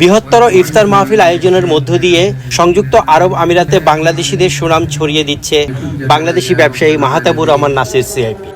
বৃহত্তর ইফতার মাহফিল আয়োজনের মধ্য দিয়ে সংযুক্ত আরব আমিরাতে বাংলাদেশিদের সুনাম ছড়িয়ে দিচ্ছে বাংলাদেশি ব্যবসায়ী মাহাতাবুর রহমান নাসির সিআইপি।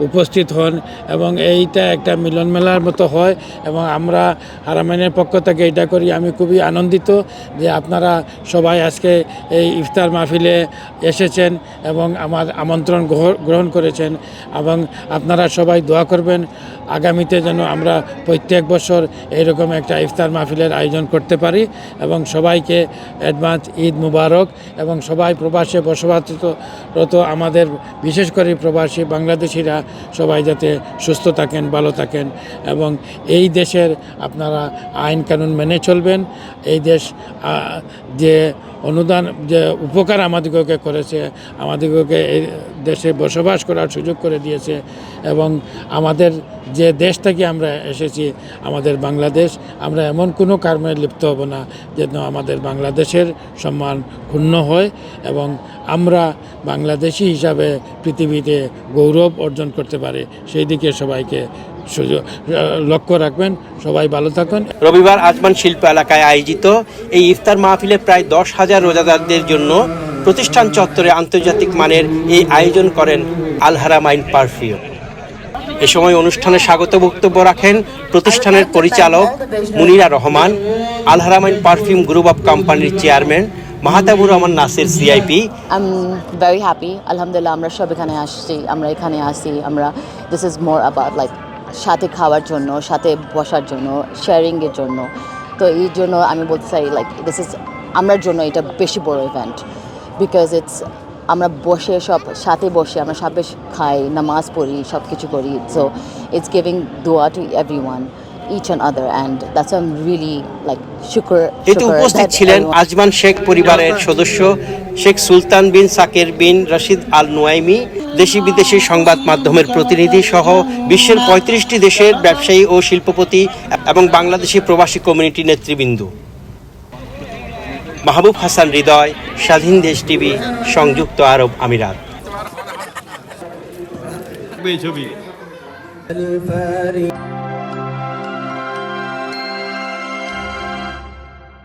উপস্থিত হন এবং এইটা একটা মিলন মেলার মতো হয় এবং আমরা হারামাইনের পক্ষ থেকে এটা করি। আমি খুবই আনন্দিত যে আপনারা সবাই আজকে এই ইফতার মাহফিলে এসেছেন এবং আমার আমন্ত্রণ গ্রহ- গ্রহণ করেছেন এবং আপনারা সবাই দোয়া করবেন আগামীতে যেন আমরা প্রত্যেক বছর এইরকম একটা ইফতার মাহফিলের আয়োজন করতে পারি এবং সবাইকে অ্যাডভান্স ঈদ মুবারক এবং সবাই প্রবাসে বসবাসরত আমাদের, বিশেষ করে প্রবাসী বাংলাদেশিরা সবাই যাতে সুস্থ থাকেন, ভালো থাকেন এবং এই দেশের আপনারা আইন কানুন মেনে চলবেন। এই দেশ যে অনুদান, যে উপকার আমাদিগকে করেছে, আমাদিগকে এই দেশে বসবাস করার সুযোগ করে দিয়েছে এবং আমাদের যে দেশ থেকে আমরা এসেছি, আমাদের বাংলাদেশ, আমরা এমন কোনো কর্মে লিপ্ত হব না যেন আমাদের বাংলাদেশের সম্মান ক্ষুণ্ণ হয় এবং আমরা বাংলাদেশি হিসাবে পৃথিবীতে গৌরব অর্জন করতে পারি। সেই দিকে সবাইকে সুযোগ লক্ষ্য রাখবেন। সবাই ভালো থাকুন। রবিবার আজমান শিল্প এলাকায় আয়োজিত এই ইফতার মাহফিলে প্রায় দশ হাজার রোজাদারদের জন্য প্রতিষ্ঠান চত্বরে আন্তর্জাতিক মানের এই আয়োজন করেন আল হারামাইন পারফিউম। এ সময় অনুষ্ঠানে স্বাগত বক্তব্য রাখেন প্রতিষ্ঠানের পরিচালক Munira Rahman Al Haramain perfume group of কোম্পানির chairman Mahtabur Rahman Nasir CIP. I very happy আলহামদুলিল্লাহ, আমরা সব এখানে আসছি, আমরা এখানে আসি, আমরা this is more about like সাথে খাওয়ার জন্য, সাথে বসার জন্য শেয়ারিংয়ের জন্য। তো এই জন্য আমি বলতে চাই লাইক দিস ইজ আমরার জন্য এটা বেশি বড় ইভেন্ট বিকজ ইটস আমরা বসে সব সাথে বসে আমরা সাথে খাই নামাজ পড়ি সব কিছু করি সো ইটস গিভিং দোয়া to everyone each and other and that's I am really like শুক্র এতে উপস্থিত ছিলেন আজমান শেখ পরিবারের সদস্য শেখ সুলতান বিন সাকের বিন রশিদ আল নোয়াইমি দেশি বিদেশি সংবাদ মাধ্যমের প্রতিনিধি সহ বিশ্বের পঁয়ত্রিশটি দেশের ব্যবসায়ী ও শিল্পপতি এবং বাংলাদেশি প্রবাসী কমিউনিটি নেতৃবৃন্দ। মাহবুব হাসান হৃদয় স্বাধীন দেশ টিভি সংযুক্ত আরব আমিরাত। ছবি।